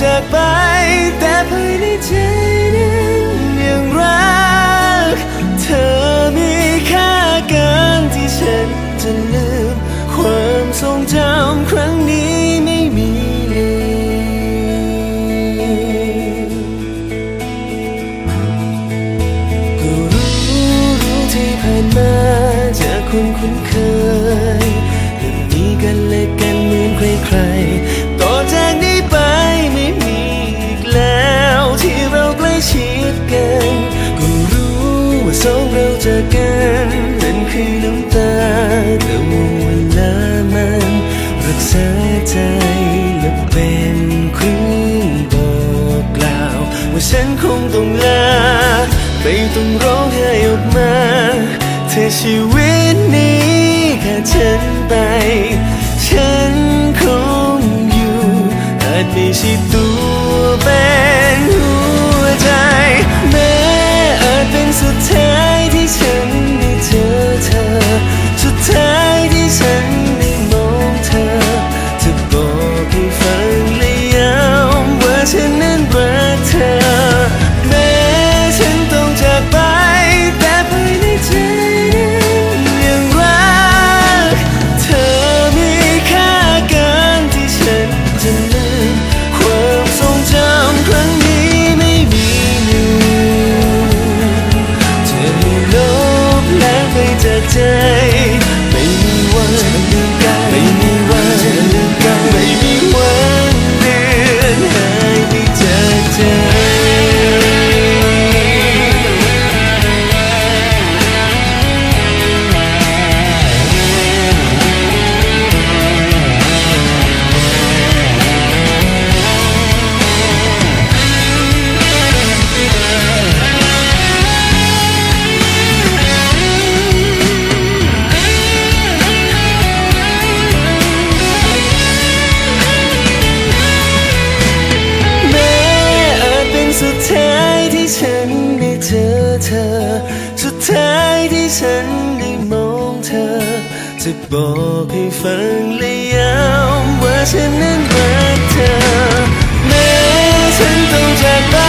จากไป แต่ภายในใจนั้นยังรัก เธอมีค่าเกินที่ฉันจะลืม ความทรงจำครั้งนี้ไม่มีก็รู้รู้ที่ผ่านมาจากคนคุ้นเคย ว่าสองเราจากกันนั่นคือน้ำตาแต่ว่าเวลามันรักษาใจและเป็นเครื่องบอกกล่าว ว่าฉันคงต้องลาไม่ต้องร้องไห้ออกมา เธอชีวิตนี้ขาดฉันไป ฉันคงอยู่อาจไม่ใช่ตัวเป็ ธอ สุดท้ายที่ฉันได้มองเธอ จะบอกให้ฟังและย้ำว่าฉันนั้นรักเธอแม้ฉันต้องจากไป